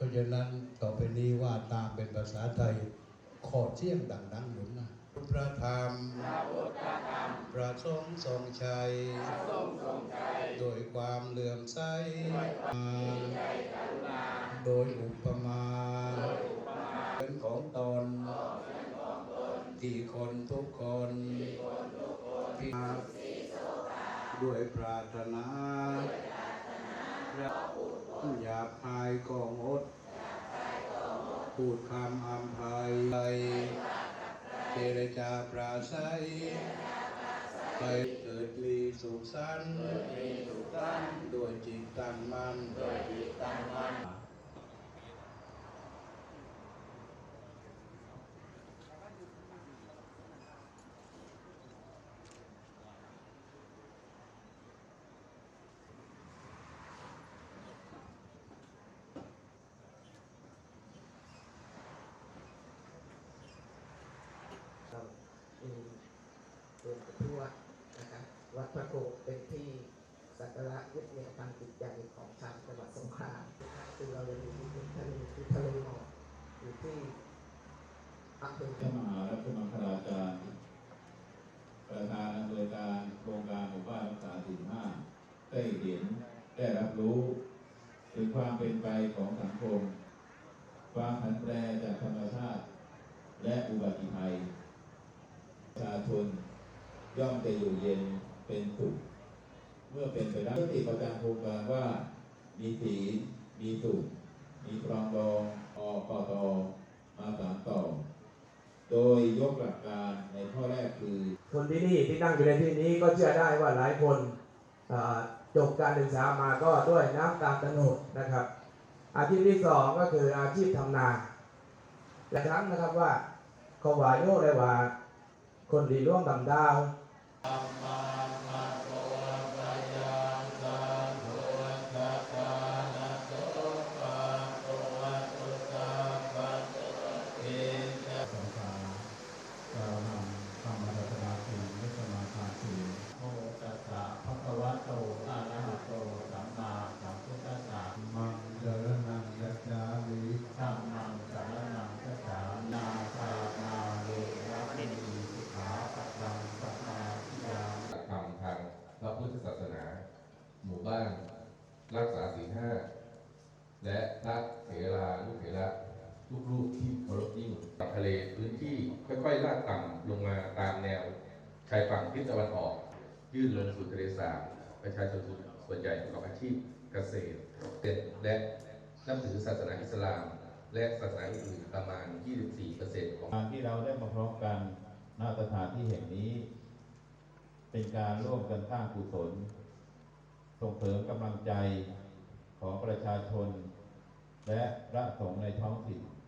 ราะฉะนั้นต่อไปนี้ว่าตามเป็นภาษาไทย ขอเที่ยงดังๆหนุนนะพระธรรมพระสงฆ์ทรงชัย โดยความเหลื่อมใสโดยอุปมาเป็นของตนที่คนทุกคนที่มาด้วยปรารถนาและหยาบคายก็งด พูดคำอำไพยเจรจาปราศัยไปเกิดลีสุขสันต์ด้วยจิตตั้งมั่น เรามี เป็นทั่วนะครับวัดพระโคเป็นที่สักการะยึดเหนี่ยวทางจิตใจของชาวจังหวัดสงขลาคือเรายังอยู่ที่ทะเลที่ทะเลหมอกอยู่ที่อำเภอพระมหารัชมังคลาจารย์ประธานอำนวยการโครงการหมู่บ้านรักษาศีลห้าได้เห็นได้รับรู้ ถึงความเป็นไปของสังคม ความผันแปรจากธรรมชาติ และอุบัติภัยประชาชน ย่อมจะอยู่เย็นเป็นสุขเมื่อเป็นไปได้มติประจำโครงการว่า มีศีลมีสุขมีปรองดองอกตมาสานต่อ โดยยกหลักการในข้อแรกคือ คนที่นี่ที่นั่งอยู่ในที่นี้ก็เชื่อได้ว่าหลายคนจบการศึกษามาก็ด้วยน้ำตาตะโนดนะครับ อาชีพที่สองก็คืออาชีพทำนาและทั้งนะครับว่าขว่าโยกเลยว่า คนดีร่วมดำดาว ศาสนา หมู่บ้าน รักษาศีลห้า และพระเถราลูกเถระทุกรูปที่เคารพยิ่งกับทะเลพื้นที่ค่อยๆลาดต่ำลงมาตามแนว ชายฝั่งทิศตะวันออก ยื่นลงสู่ทะเลสาบประชาชนส่วนใหญ่ประกอบอาชีพเกษตรเป็นและนับถือศาสนาอิสลาม และศาสนาอื่นประมาณ 24%ของการที่เราได้มาพร้อมกันณสถานที่แห่งนี้ เป็นการร่วมกันสร้างกุศล ส่งเสริมกำลังใจของประชาชน และพระสงฆ์ในท้องถิ่น